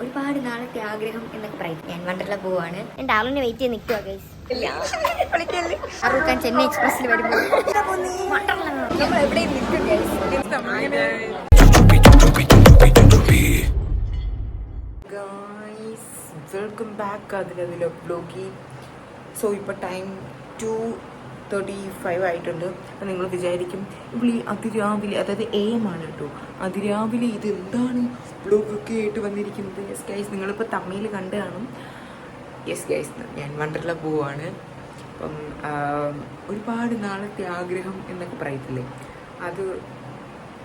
ഒരുപാട് നാളത്തെ ആഗ്രഹം എന്നൊക്കെ പറയും. ഞാൻ വണ്ടർല പോവാണ്. എന്റെ ആളിനെ വെയിറ്റ് ചെയ്ത് നിൽക്കുക ഗൈസ് ഷാറൂഖ് ചെന്നൈ എക്സ്പ്രസ്സിൽ വരുമ്പോൾ വെൽക്കം ബാക്ക് അതിലതിലെ ബ്ലോഗി സോ ഇപ്പോൾ ടൈം ടു തേർട്ടി ഫൈവ് ആയിട്ടുണ്ട് നിങ്ങൾ വിചാരിക്കും ഇവിടെ ഈ അതിരാവിലെ അതായത് എ എം ആണ് കേട്ടോ. അതിരാവിലെ ഇത് എന്താണ് ബ്ലോഗൊക്കെ ആയിട്ട് വന്നിരിക്കുന്നത്. യെസ് ഗൈസ് നിങ്ങളിപ്പോൾ തമ്മിൽ കണ്ടു കാണും. യെസ് ഗൈസ് ഞാൻ വണ്ടർല പോവാണ്. അപ്പം ഒരുപാട് നാളത്തെ ആഗ്രഹം എന്നൊക്കെ പറയത്തില്ലേ? അത്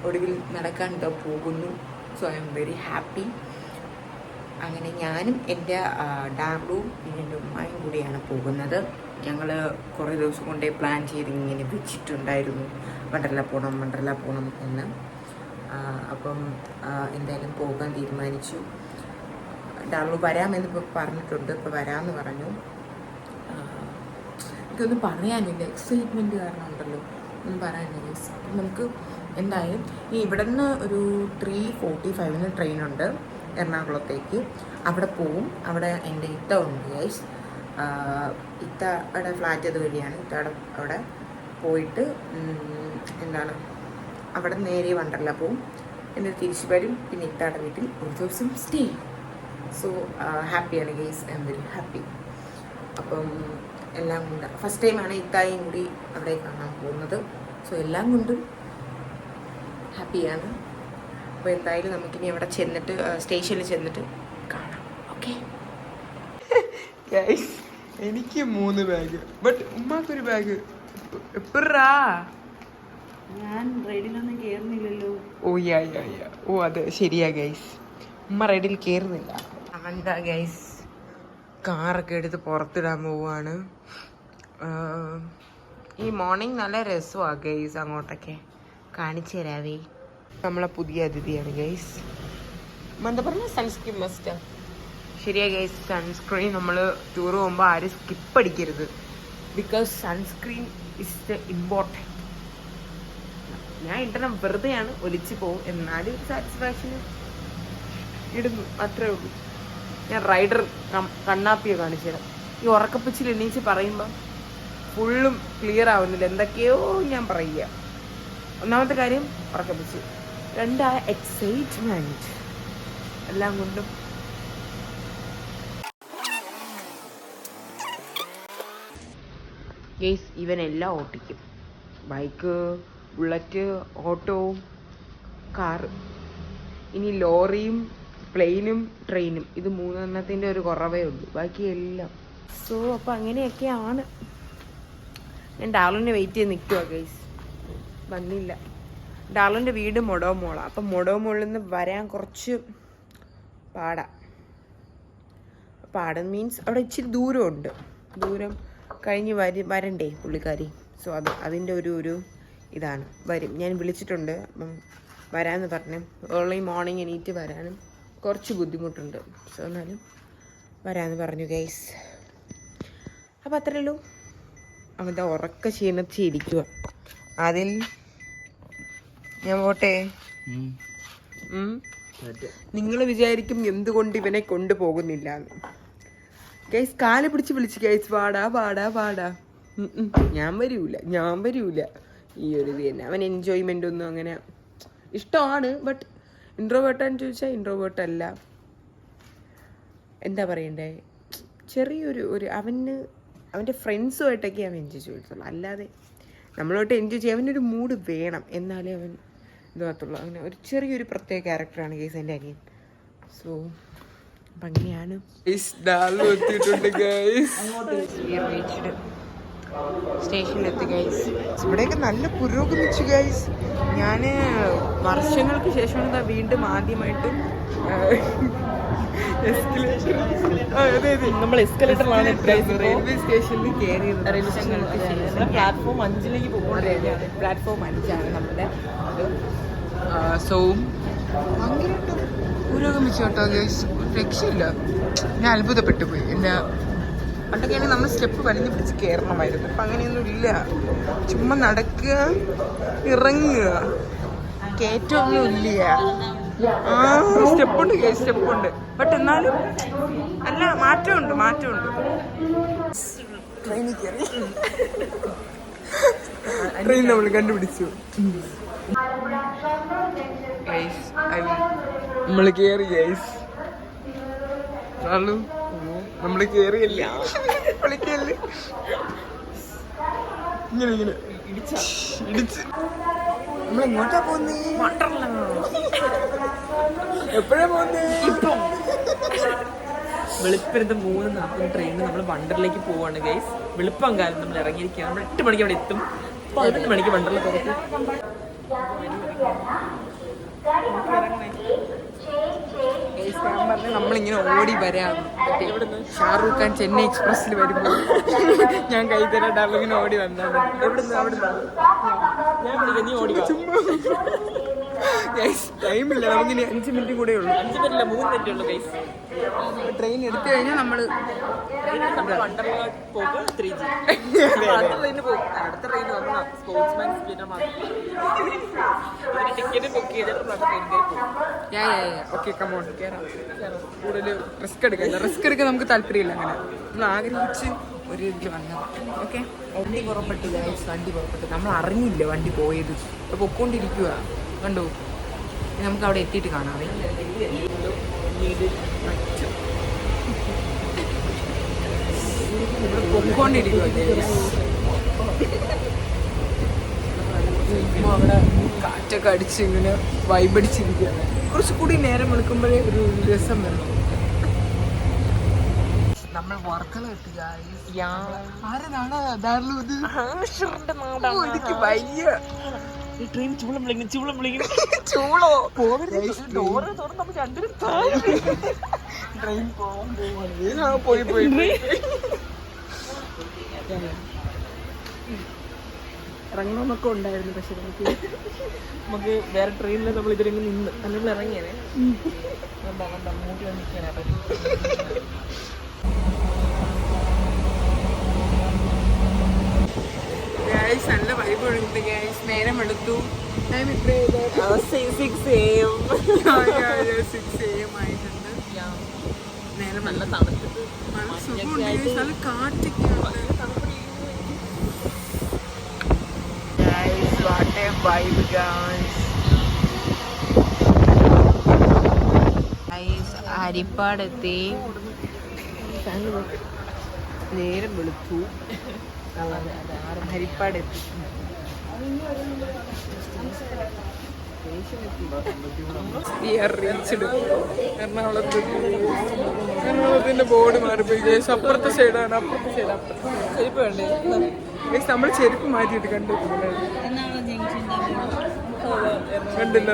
ഒടുവിൽ നടക്കാൻ പോകുന്നു. So I'm very happy അങ്ങനെ ഞാനും എന്റെ ഡാർഡും പിന്നെ എന്റെ ഉമ്മയും കൂടിയാണ് പോകുന്നത്. ഞങ്ങൾ കുറേ ദിവസം കൊണ്ടേ പ്ലാൻ ചെയ്ത് ഇങ്ങനെ വെച്ചിട്ടുണ്ടായിരുന്നു. വണ്ടർല പോകണം വണ്ടർല പോകണം എന്ന്. അപ്പം എന്തായാലും പോകാൻ തീരുമാനിച്ചു. ഡാർലു വരാമെന്ന് ഇപ്പോൾ പറഞ്ഞിട്ടുണ്ട്. ഇപ്പോൾ വരാമെന്ന് പറഞ്ഞു. എനിക്കൊന്നും പറയാനില്ല. എക്സൈറ്റ്മെന്റ് കാരണം ഉണ്ടല്ലോ. ഒന്നും പറയാനില്ല. നമുക്ക് എന്തായാലും ഈ ഇവിടെ നിന്ന് ഒരു ത്രീ ഫോർട്ടി ഫൈവിന് ട്രെയിനുണ്ട് എറണാകുളത്തേക്ക്. അവിടെ പോവും. അവിടെ എന്റെ ഇത്ത ഉണ്ട് ഗൈസ് ഇത്തയുടെ ഫ്ലാറ്റ് അതുവഴിയാണ് ഇത്തയുടെ അവിടെ പോയിട്ട് ഉം, എന്താണ് അവിടെ നേരെ വണ്ടർല പോവും. എന്നിട്ട് തിരിച്ചു വരും. പിന്നെ ഇത്തയുടെ വീട്ടിൽ ഒരു ദിവസം സ്റ്റേ സോ ഹാപ്പിയാണ് guys I'm very happy അപ്പം എല്ലാം കൊണ്ട് ഫസ്റ്റ് ടൈമാണ് ഇത്തായും കൂടി അവിടെ കാണാൻ പോകുന്നത്. സോ എല്ലാം കൊണ്ടും ഹാപ്പിയാണ് അപ്പോൾ എന്തായാലും നമുക്കിനി അവിടെ ചെന്നിട്ട് സ്റ്റേഷനിൽ ചെന്നിട്ട് കാണാം. ഓക്കെ എനിക്ക് മൂന്ന് ബാഗ്. ബട്ട് ഉമ്മാക്കൊരു ബാഗ് എപ്പറാ? ഞാൻ റെഡിലൊന്നും കേറുന്നില്ലല്ലോ. ഓ യാ യാ യാ. ഓ അതെ ശരിയാ ഗൈസ് ഉമ്മ റൈഡിൽ കയറുന്നില്ല എന്താ ഗൈസ് കാറൊക്കെ എടുത്ത് പുറത്തിടാൻ പോവാണ്. ഈ മോർണിംഗ് നല്ല രസമാണ് ഗൈസ് അങ്ങോട്ടൊക്കെ. കാണിച്ചു തരാവേ. നമ്മളെ പുതിയ അതിഥിയാണ് ഗൈസ് എന്താ പറഞ്ഞ? സൺസ്ക്രീൻ മസ്റ്റാ ശരിയാ സൺസ്ക്രീൻ നമ്മൾ ടൂർ പോകുമ്പോൾ ആരും സ്കിപ്പ് അടിക്കരുത്. Because sunscreen is the important ഞാൻ ഇടണം വെറുതെയാണ് ഒലിച്ചു പോകും എന്നാലും ഒരു സാറ്റിസ്ഫാക്ഷന് ഇടുന്നു. അത്രേ ഉള്ളൂ. ഞാൻ റൈഡർ കണ്ണാപ്പിയെ കാണിച്ചു തരാം. ഈ ഉറക്കപ്പിച്ചിൽ എണീച്ച് പറയുമ്പോൾ ഫുള്ളും ക്ലിയർ ആവുന്നില്ല. എന്തൊക്കെയോ ഞാൻ പറയുക. ഒന്നാമത്തെ കാര്യം ഉറക്കപ്പിച്ച് രണ്ടാ എക്സൈറ്റ്മെന്റ് എല്ലാം കൊണ്ടും ഗെയ്സ് ഇവനെല്ലാം ഓട്ടിക്കും. ബൈക്ക് ബുള്ളറ്റ് ഓട്ടോ കാർ ഇനി ലോറിയും പ്ലെയിനും ട്രെയിനും ഇത് മൂന്നെണ്ണത്തിന്റെ ഒരു കുറവേ ഉള്ളൂ. ബാക്കി എല്ലാം. സോ അപ്പോൾ അങ്ങനെയൊക്കെയാണ്. ഞാൻ ഡാർലിനെ വെയിറ്റ് ചെയ്ത് നിൽക്കുക ഗൈസ് വന്നില്ല. ഡാർലിന്റെ വീട് മൊടോമോള. അപ്പം മൊടോമോളിൽ നിന്ന് വരാൻ കുറച്ച് പാടാ. പാടം മീൻസ് അവിടെ ഇച്ചിരി ദൂരമുണ്ട്. ദൂരം കഴിഞ്ഞ് വരി വരണ്ടേ പുള്ളിക്കാരി? സോ അത് അതിന്റെ ഒരു ഒരു ഇതാണ്. വരും. ഞാൻ വിളിച്ചിട്ടുണ്ട്. അപ്പം വരാമെന്ന് പറഞ്ഞു. ഏർലി മോർണിംഗ് എണീറ്റ് വരാനും കുറച്ച് ബുദ്ധിമുട്ടുണ്ട്. സോ എന്നാലും വരാമെന്ന് പറഞ്ഞു ഗൈസ് അപ്പം അത്രേ ഉള്ളൂ. അവന്റെ ഉറക്ക ക്ഷീണിച്ചിരിക്കുക അതിൽ ഞാൻ പോട്ടെ? നിങ്ങൾ വിചാരിക്കും എന്തുകൊണ്ട് ഇവനെ കൊണ്ടുപോകുന്നില്ല ഗൈസ് കാൽ പിടിച്ച് വിളിച്ച് ഗൈസ് വാടാ വാടാ വാടാ. ഞാൻ വരൂല ഞാൻ വരൂല. ഈ ഒരു ഇത് തന്നെ. അവൻ എൻജോയ്മെന്റ് ഒന്നും അങ്ങനെ ഇഷ്ടമാണ് ബട്ട് ഇൻട്രോവേർട്ടാന്ന് ചോദിച്ചാൽ ഇൻട്രോവേർട്ട് അല്ല. എന്താ പറയണ്ടേ? ചെറിയൊരു ഒരു അവന് അവന്റെ ഫ്രണ്ട്സുമായിട്ടൊക്കെ അവൻ എൻജോയ് ചെയ്തിട്ടുള്ളൂ അല്ലാതെ നമ്മളോട്ട് എൻജോയ് ചെയ്യാൻ അവനൊരു മൂഡ് വേണം. എന്നാലേ അവൻ ഇതാകത്തുള്ളൂ. അങ്ങനെ ഒരു ചെറിയൊരു പ്രത്യേക ക്യാരക്ടറാണ് കേസ് എന്റെ അനിയൻ. സോ സ്റ്റേഷനിലെത്തി ഗൈസ് ഇവിടെയൊക്കെ നല്ല പുരോഗമിച്ചു ഗൈസ് ഞാൻ വർഷങ്ങൾക്ക് ശേഷമാണ് ഇതാ വീണ്ടും ആദ്യമായിട്ട് നമ്മൾ എസ്കലേറ്ററിലാണ് റെയിൽവേ സ്റ്റേഷനിൽ കയറിയത് വർഷങ്ങൾക്ക് ശേഷം. പ്ലാറ്റ്ഫോം അഞ്ചിലേക്ക് പോകുന്നത് പ്ലാറ്റ്ഫോം അഞ്ചാണ് നമ്മുടെ അത്. സോ. പുരോഗമിച്ചു കേട്ടോ ഗൈസ് രക്ഷയില്ല. ഞാൻ അത്ഭുതപ്പെട്ടു പോയി. എന്റെ പണ്ടൊക്കെയാണെങ്കിൽ നമ്മൾ സ്റ്റെപ്പ് വലിഞ്ഞു പിടിച്ച് കയറണമായിരുന്നു അപ്പം അങ്ങനെയൊന്നും ഇല്ല. ചുമ്മാ നടക്കുക ഇറങ്ങുക. കയറ്റമൊന്നും ഇല്ല. സ്റ്റെപ്പ് ഉണ്ട് സ്റ്റെപ്പ് ഉണ്ട്. ബട്ട് എന്നാലും അല്ല മാറ്റമുണ്ട് മാറ്റമുണ്ട്. ട്രെയിനിൽ കയറി ട്രെയിൻ നമ്മൾ കണ്ടുപിടിച്ചു. നമ്മൾ കേറി ഗൈസ് നമ്മൾ കേറിയല്ല? വിളിക്കല്ലേ? ഇങ്ങനെ ഇങ്ങനെ. ഇടിച്ച്. നമ്മൾ എങ്ങോട്ടാ പോന്നേ? എപ്പോഴാ പോന്നേ? വെളുപ്പിരുന്ന് മൂന്ന് നാൽപ്പത് ട്രെയിനിൽ നമ്മൾ വണ്ടറിലേക്ക് പോവാണ് ഗൈസ് വെളുപ്പം കാലം നമ്മൾ ഇറങ്ങിയിരിക്കുക നമ്മൾ എട്ട് മണിക്ക് അവിടെ എത്തും. പതിനെട്ട് മണിക്ക് വണ്ടറിൽ തുറക്കും നമ്മളിങ്ങനെ ഓടി വരാം. ഷാറൂഖ് ഖാൻ ചെന്നൈ എക്സ്പ്രസ്സിൽ വരുമ്പോൾ ഞാൻ കൈ തരാൻ ഇങ്ങനെ ഓടി വന്നാണ് എവിടുന്ന്? നീ ഓടിക്കാം. ടൈമില്ല നമുക്കിനി അഞ്ച് മിനിറ്റ് കൂടെ ഉള്ളൂ. അഞ്ച് മിനിറ്റില്ല മൂന്ന് മിനിറ്റ് ഉള്ളൂ ഗൈസ് ട്രെയിൻ എടുത്തു കഴിഞ്ഞാൽ നമ്മൾ കൂടുതൽ റിസ്ക് എടുക്കില്ല റിസ്ക് എടുക്കാൻ നമുക്ക് താല്പര്യമില്ല അങ്ങനെ. നമ്മൾ ആഗ്രഹിച്ച് ഒരു ഇതിൽ വന്നതാണ് ഓക്കെ വണ്ടി പുറപ്പെട്ടു വണ്ടി പുറപ്പെട്ടു. നമ്മൾ അറിഞ്ഞില്ല വണ്ടി പോയത്. പൊക്കോണ്ടിരിക്കുവാ. പൊക്കോണ്ടിരിക്കുക കണ്ടു. നമുക്ക് അവിടെ എത്തിയിട്ട് കാണാവേ. ഇവിടെ പൊക്കോണ്ടിരിക്കുക അവിടെ കാറ്റൊക്കെ അടിച്ച് ഇങ്ങനെ വൈബടിച്ചിരിക്കുകയാണ് കുറച്ചുകൂടി നേരം എടുക്കുമ്പോഴേ ഒരു രസം വരും. നമ്മൾ വർക്കല എത്തി ആരതാണ് എനിക്ക് വയ്യ. ഈ ട്രെയിൻ ചൂളം വിളിക്കുന്നു ചൂളം വിളിക്കുന്നു ചൂളോ? ഡോറ് തുറന്ന് നമുക്ക് രണ്ടുപേരും ട്രെയിൻ പോകാൻ പോവാണ്. പോയി പോയി. ഇറങ്ങണമെന്നൊക്കെ ഉണ്ടായിരുന്നു പക്ഷെ നമുക്ക് നമുക്ക് വേറെ ട്രെയിനിൽ നമ്മൾ ഇതിലെങ്ങ് നിന്ന്. അല്ലെങ്കിൽ ഇറങ്ങിയത്. കണ്ടാ കണ്ടാ മൂട്ടി വന്നിരിക്കാനായിട്ട് ഗൈസ് നല്ല വൈബ് ഉണ്ട് ഗൈസ് നേരം എടുത്തു. ടൈം ഇത്ര സിക്സ് എം സിക്സ് എം ആയിട്ടുണ്ട്. നേരം നല്ല തണുത്തിട്ട്. നല്ല സുഖമുണ്ട് guys. നല്ല കാറ്റൊക്കെയാണ്. Guys, what a vibe, guys. Guys, ഹരിപ്പാടെത്തി നേരം വെളുത്തു. എറണാകുളത്ത് എറണാകുളത്തിന്റെ ബോർഡ് മാറിപ്പോയി. അപ്പുറത്തെ സൈഡാണ് അപ്പുറത്തെ സൈഡ് അപ്പുറത്തെ ചെരുപ്പ് ഗേസ് നമ്മൾ ചെരുപ്പ് മാറ്റിയിട്ട് കണ്ടു. കണ്ടില്ല.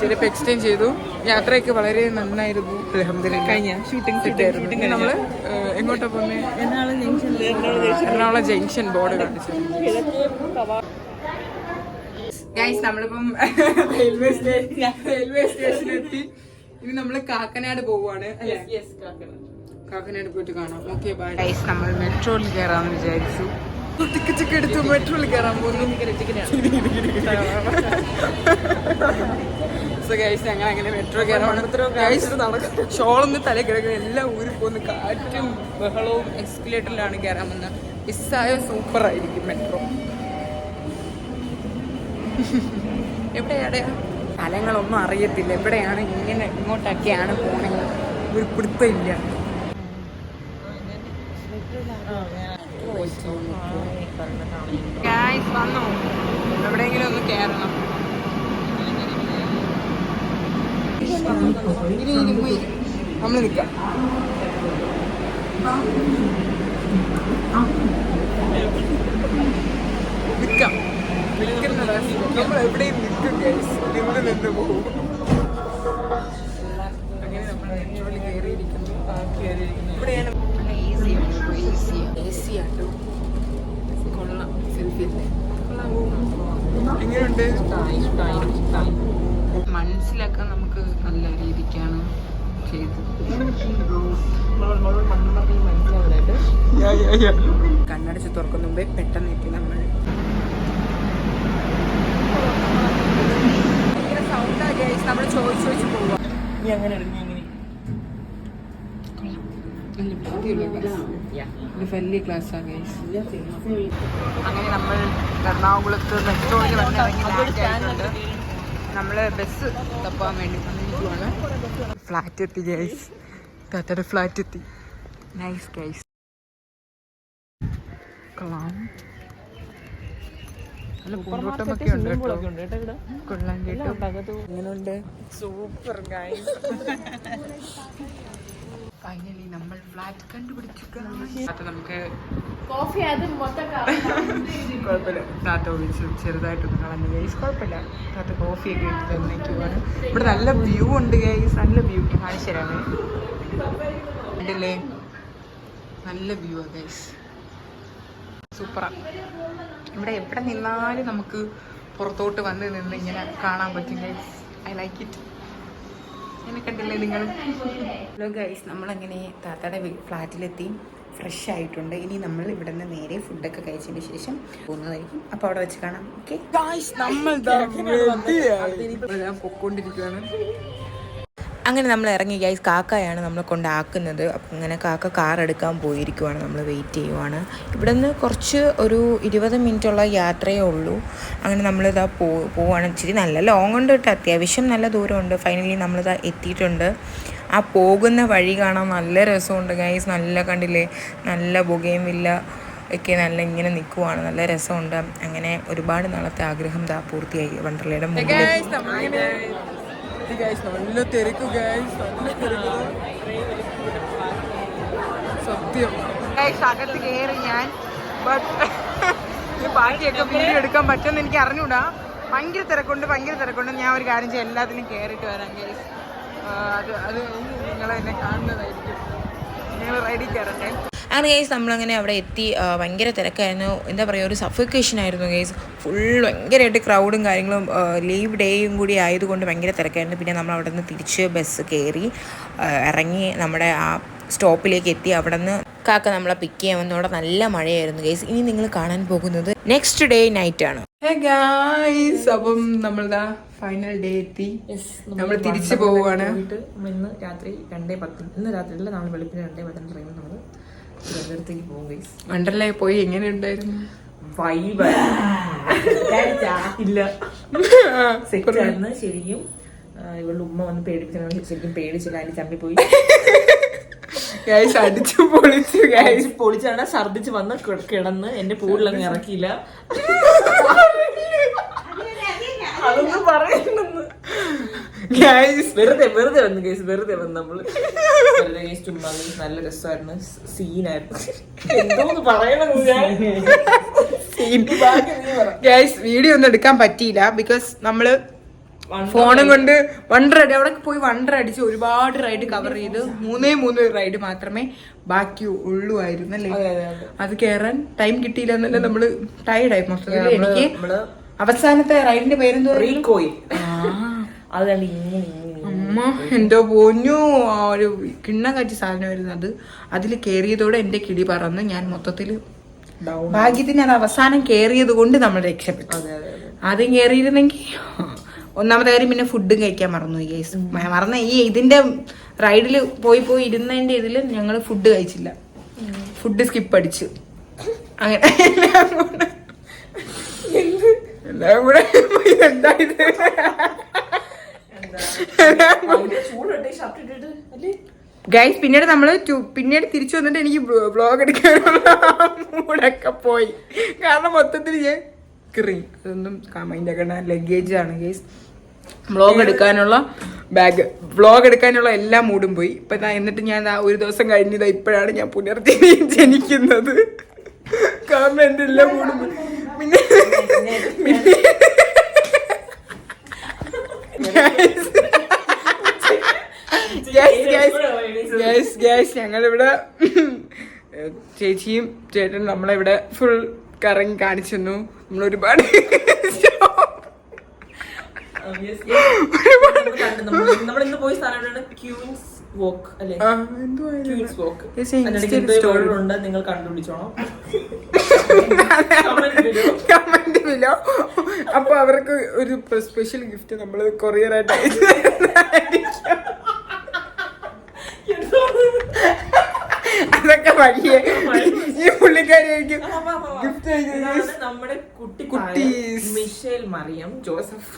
ചെരുപ്പ് എക്സ്ചേഞ്ച് ചെയ്തു. യാത്രയൊക്കെ വളരെ നന്നായിരുന്നു. കഴിഞ്ഞ? ഷൂട്ടിംഗ് സെറ്റായിരുന്നു. നമ്മൾ എങ്ങോട്ടാ പോകുന്നത് എറണാകുളം ജംഗ്ഷൻ. ബോർഡ് കാണിച്ചു ഗൈസ് നമ്മളിപ്പം റെയിൽവേ സ്റ്റേഷൻ റെയിൽവേ സ്റ്റേഷനിൽ എത്തി. ഇനി നമ്മൾ കാക്കനാട് പോവാണ് കാക്കനാട്. പോയിട്ട് കാണാം. ഓക്കെ ബൈ ഗൈസ് നമ്മൾ മെട്രോയിൽ കയറാമെന്ന് വിചാരിച്ചു. ടിക്കറ്റ് എടുത്തു മെട്രോയിൽ കയറാൻ പോകുന്നു. സോ ഗൈസ് ഞങ്ങൾ അങ്ങനെ മെട്രോ കയറാൻ ഷോളൊന്ന് തല കിടക്കുന്ന. എല്ലാം ഊരി പോകുന്നു. കാറ്റും ബഹളവും എക്സ്കലേറ്ററിലാണ് കയറാമെന്ന് മിസ്സായ സൂപ്പർ ആയിരിക്കും മെട്രോ എവിടെയാണ് സ്ഥലങ്ങളൊന്നും അറിയത്തില്ല. എവിടെയാണ് ഇങ്ങനെ ഇങ്ങോട്ടൊക്കെയാണ് പോണെങ്കിൽ ഒരു പിടുത്തമില്ല. ഗായ്സ് വന്നോ. എവിടെയെങ്കിലും ഒന്ന് കയറണം. ഇനി പോയി നമ്മൾ നിൽക്കാം നിൽക്കാം നിൽക്കുന്നതാ നമ്മൾ എവിടെയും നിൽക്കും ഗൈസ് നിന്ന് നിന്ന് പോകും അങ്ങനെ നമ്മൾ മെട്രോയിൽ കയറിയിരിക്കുന്നു ഇവിടെയാണ് നല്ല ഈസിയാണ് ഈസി എ സി ആട്ടോ കൊള്ളാം സെൽഫി അല്ലേ എങ്ങനെയുണ്ട്? മനസ്സിലൊക്കെ നമുക്ക് നല്ല രീതിക്കാണ് കണ്ണടച്ച് തുറക്കുന്ന മുമ്പേ പെട്ടെന്ന് എത്തി നമ്മൾ നമ്മൾ ചോദിച്ചു പോവാ. അങ്ങനെ വലിയ ക്ലാസ്സാണ് ഗൈസ് അങ്ങനെ നമ്മൾ എറണാകുളത്ത് മെട്രോയിൽ വന്നിറങ്ങിയിട്ടുണ്ട് നമ്മൾ ബസ് തപ്പാൻ വേണ്ടി വന്നിരിക്കുവാണ്. ഫ്ലാറ്റ് എത്തി ഗൈസ് താത്തയുടെ ഫ്ലാറ്റ് എത്തി. നൈസ് ഗൈസ് കൊള്ളാം. നല്ല പൂന്തോട്ടമൊക്കെ ഉണ്ട് കേട്ടോ. ഉണ്ട് കേട്ടോ ഇവിടെ. കൊള്ളാം കേട്ടോ. അകത്ത് എങ്ങനെയുണ്ട് സൂപ്പർ ഗൈസ് ഫൈനലി നമ്മൾ ഫ്ലാറ്റ് കണ്ടുപിടിച്ചു നമുക്ക് കോഫി അത് കുഴപ്പമില്ല. താത്ത ഒഴിച്ചു ചെറുതായിട്ടൊന്ന് കളഞ്ഞു. ഗൈസ് കുഴപ്പമില്ല. താത്ത കോഫിയൊക്കെ എടുത്ത് തന്നേക്കുവാണ് ഇവിടെ നല്ല വ്യൂ ഉണ്ട് ഗൈസ് നല്ല വ്യൂ കാണിച്ചു തരാമേ. നല്ല വ്യൂ ആ ഗൈസ് സൂപ്പറാ ഇവിടെ എവിടെ നിന്നാലും നമുക്ക് പുറത്തോട്ട് വന്ന് നിന്ന് ഇങ്ങനെ കാണാൻ പറ്റും ഗൈസ് ഐ ലൈക്ക് ഇറ്റ് എന്നെ കണ്ടില്ലേ നിങ്ങൾ? ഹലോ ഗൈസ് നമ്മളങ്ങനെ താത്തയുടെ ഫ്ലാറ്റിലെത്തി. ഫ്രഷ് ആയിട്ടുണ്ട്. ഇനി നമ്മൾ ഇവിടെ നിന്ന് നേരെ ഫുഡൊക്കെ കഴിച്ചതിന് ശേഷം പോകുന്നതായിരിക്കും. അപ്പോൾ അവിടെ വെച്ച് കാണാം. ഓക്കെ നമ്മൾ പൊക്കോണ്ടിരിക്കുകയാണ് അങ്ങനെ നമ്മൾ ഇറങ്ങി ഗൈസ് കാക്കയാണ് നമ്മളെ കൊണ്ടാക്കുന്നത് അപ്പം അങ്ങനെ കാക്ക കാർ എടുക്കാൻ പോയിരിക്കുവാണ്. നമ്മൾ വെയിറ്റ് ചെയ്യുവാണ്. ഇവിടെ നിന്ന് കുറച്ച് ഒരു ഇരുപത് മിനിറ്റുള്ള യാത്രയേ ഉള്ളൂ. അങ്ങനെ നമ്മളിതാ പോ പോവാണ്. ഇച്ചിരി നല്ല ലോങ് ഉണ്ട് കേട്ടോ. അത്യാവശ്യം നല്ല ദൂരമുണ്ട്. ഫൈനലി നമ്മളിതാ എത്തിയിട്ടുണ്ട്. ആ പോകുന്ന വഴി കാണാൻ നല്ല രസമുണ്ട് ഗൈസ്. നല്ല കണ്ടില്ലേ? നല്ല പുകയും ഇല്ല ഒക്കെ നല്ല ഇങ്ങനെ നിൽക്കുവാണ്. നല്ല രസമുണ്ട്. അങ്ങനെ ഒരുപാട് നാളത്തെ ആഗ്രഹം ദാ പൂർത്തിയായി. വണ്ടർലയുടെ മുമ്പിൽ നല്ല തിരക്കു നല്ല തിരക്ക്. സത്യം. അകത്ത് കയറി ഞാൻ ബട്ട് ഈ ബാക്കിയൊക്കെ വീഡിയോ എടുക്കാൻ പറ്റുമെന്ന് എനിക്ക് അറിഞ്ഞൂടാ. ഭയങ്കര തിരക്കുണ്ട് ഭയങ്കര തിരക്കുണ്ട്. ഞാൻ ഒരു കാര്യം ചെയ്യാം എല്ലാത്തിനും കയറിയിട്ട് വരാം ഗൈസ് അത് അത് നിങ്ങൾ കാണുന്നതായിരിക്കും. നിങ്ങൾ റൈഡിൽ കയറട്ടെ അങ്ങനെ ഗൈസ് നമ്മളങ്ങനെ അവിടെ എത്തി ഭയങ്കര തിരക്കായിരുന്നു. എന്താ പറയുക ഒരു സഫിക്കേഷൻ ആയിരുന്നു ഗൈസ് ഫുൾ ഭയങ്കരമായിട്ട് ക്രൗഡും കാര്യങ്ങളും ലീവ് ഡേയും കൂടി ആയതുകൊണ്ട് ഭയങ്കര തിരക്കായിരുന്നു. പിന്നെ നമ്മൾ അവിടെ നിന്ന് തിരിച്ച് ബസ് കയറി ഇറങ്ങി നമ്മുടെ ആ സ്റ്റോപ്പിലേക്ക് എത്തി. അവിടെ നിന്ന് കാക്ക നമ്മളെ പിക്ക് ചെയ്യാൻ വന്നു. അവിടെ നല്ല മഴയായിരുന്നു ഗൈസ് ഇനി നിങ്ങൾ കാണാൻ പോകുന്നത് നെക്സ്റ്റ് ഡേ നൈറ്റ് ആണ്. അപ്പം നമ്മളിതാ ഫൈനൽ ഡേ എത്തി. നമ്മൾ തിരിച്ചു പോവുകയാണ് നമ്മൾ രാത്രി രണ്ടേ പത്തിന് ഇന്ന് രാത്രി അല്ല നാളെ വെളുപ്പിന് രണ്ടേ പത്തിന് പറയുമ്പോൾ നമ്മൾ തിരുവനന്തപുരത്തേക്ക് പോകും ഗൈസ് വണ്ടർലേ പോയി എങ്ങനെ ഉണ്ടായിരുന്നു? വൈബ് ഇല്ല. സെറ്റ് ആയിരുന്നു ശരിക്കും. ഇവളുടെ ഉമ്മ വന്ന് പേടിപ്പിച്ചു ശരിക്കും പേടിച്ചില്ല. അതിന് ചമ്മി പോയി. ഗൈസ് അടിച്ചു പൊളിച്ചു ഗൈസ് പൊളിച്ചാണ്. ഛർദിച്ച് വന്ന് കിടന്ന് എന്റെ പൂളിലങ്ങ് ഇറക്കിയില്ല. അതൊന്നും പറയുന്നു വെറുതെ വെറുതെ വന്നു കേസ് വെറുതെ വന്നു നമ്മൾ. വെറുതെ കേസ് ചുമ്മാ നല്ല രസമായിരുന്നു. സീനായിരുന്നു എന്തോന്ന് പറയണെന്ന് ഞാൻ ബാക്കി നീ പറ. ഗൈസ് വീഡിയോ ഒന്നും എടുക്കാൻ പറ്റിയില്ല ബിക്കോസ് നമ്മൾ ഫോണും കൊണ്ട് വണ്ടർ അടി അവിടെ പോയി വണ്ടർ അടിച്ച് ഒരുപാട് റൈഡ് കവർ ചെയ്ത്. മൂന്നേ മൂന്ന് റൈഡ് മാത്രമേ ബാക്കി ഉള്ളൂ ആയിരുന്നു അല്ലേ? അതെ, അതെ, അതെ. അത് കയറാൻ ടൈം കിട്ടിയില്ല എന്നല്ല നമ്മൾ ടയർഡായി മൊത്തത്തിൽ എനിക്ക് അവസാനത്തെ റൈഡിന്റെ പേരെന്തോ? റീകോയിൽ. അത് കണ്ട് ഇങ്ങനെ അമ്മ എന്തോ പോഞ്ഞു ആ ഒരു കിണ്ണ കാച്ചി സാധനമായിരുന്നു അത്. അതിൽ കയറിയതോടെ എന്റെ കിടി പറന്ന് ഞാൻ മൊത്തത്തിൽ ഡൗൺ ഭാഗ്യത്തിന് അത് അവസാനം കയറിയത് കൊണ്ട് നമ്മൾ രക്ഷപ്പെട്ടു. അതെ അതെ അതെ. ആദ്യം കയറിയിരുന്നെങ്കിൽ ഒന്നാമത്തെ കാര്യം പിന്നെ ഫുഡും കഴിക്കാൻ മറന്നു ഗൈസ് മറന്ന ഈ ഇതിന്റെ റൈഡിൽ പോയി പോയി ഇരുന്നതിന്റെ ഇതിൽ ഞങ്ങൾ ഫുഡ് കഴിച്ചില്ല. ഫുഡ് സ്കിപ്പ് അടിച്ചു. അങ്ങനെ എല്ലാം കൂടെ. എല്ലാം ഗൈസ് പിന്നീട് നമ്മൾ പിന്നീട് തിരിച്ചു വന്നിട്ട് എനിക്ക് വ്ലോഗ് എടുക്കാനുള്ള മൂടൊക്കെ പോയി. കാരണം മൊത്തത്തിൽ ഞാൻ അതൊന്നും മൈൻഡ് ആക്കണ്ട ലഗേജ് ആണ് ഗൈസ് വ്ളോഗ് എടുക്കാനുള്ള ബാഗ് വ്ളോഗ് എടുക്കാനുള്ള എല്ലാ മൂടും പോയി. ഇപ്പൊ എന്നിട്ട് ഞാൻ ഒരു ദിവസം കഴിഞ്ഞതാ ഇപ്പോഴാണ് ഞാൻ പുനർജനി ജനിക്കുന്നത്. കാരണം എന്റെ എല്ലാ മൂടും പോയി. പിന്നെ പിന്നെ ഗ്യാസ് ഗ്യാസ് ഞങ്ങളിവിടെ ചേച്ചിയും ചേട്ടനും നമ്മളിവിടെ ഫുൾ കറങ്ങി കാണിച്ചു തന്നു നമ്മൾ ഒരുപാട് പോയ സ്ഥലമാണ് ക്യൂൻസ് വോക്ക് അല്ലേ? ക്യൂൻസ് വോക്ക് നിങ്ങൾ കണ്ടുപിടിച്ചോണം. കമന്റ് ബിലോ അപ്പൊ അവർക്ക് ഒരു സ്പെഷ്യൽ ഗിഫ്റ്റ് നമ്മൾ കൊറിയർ ആയിട്ട് അയച്ചു. അതൊക്കെ വഴിയെ. ഈ പുള്ളിക്കാരിയായിരിക്കും ഗിഫ്റ്റ് നമ്മുടെ കുട്ടി കുട്ടി മിഷേൽ മറിയം ജോസഫ്.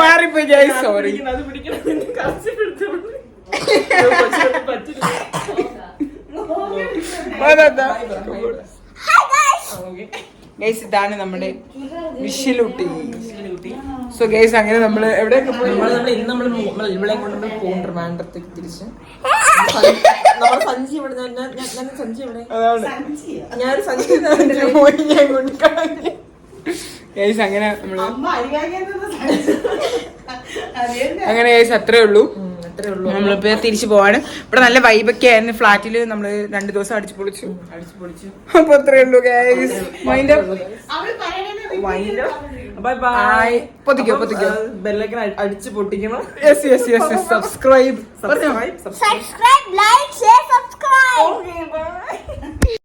മാറിപ്പോയി സോറി. അത് പിടിക്കണം പറ്റില്ല. ഗൈസ് ഇതാണ് നമ്മുടെ വിഷിലൂട്ടി. സോ ഗൈസ് അങ്ങനെ നമ്മൾ എവിടെയൊക്കെ പോയി? നമ്മൾ ഇന്ന് നമ്മൾ ഇവളെ കൊണ്ട് പോകും ട്രിവാൻഡ്രത്തേക്ക് തിരിച്ച്. സഞ്ചി- നമ്മുടെ സഞ്ചി ഇവിടെ ഞാൻ സഞ്ചി ഇവിടെ. ഞാനൊരു സഞ്ചി പോയി ഞാൻ കൊണ്ടുകളഞ്ഞു. ഗൈസ് അങ്ങനെ നമ്മൾ അങ്ങനെ ഗൈസ് അത്രേ ഉള്ളൂ. അത്രേ ഉള്ളൂ. നമ്മളിപ്പോ തിരിച്ചു പോവാണ്. ഇവിടെ നല്ല വൈബൊക്കെ ആയിരുന്നു ഫ്ലാറ്റിൽ നമ്മൾ രണ്ടു ദിവസം അടിച്ചു പൊളിച്ചു. അടിച്ചു പൊളിച്ചു. അപ്പൊ അത്രേ ഉള്ളൂ ഗൈസ് മൈൻഡ്. ബെല്ലൈക്കൻ അടിച്ചു പൊട്ടിക്കണം. Yes yes yes subscribe subscribe subscribe like share subscribe okay bye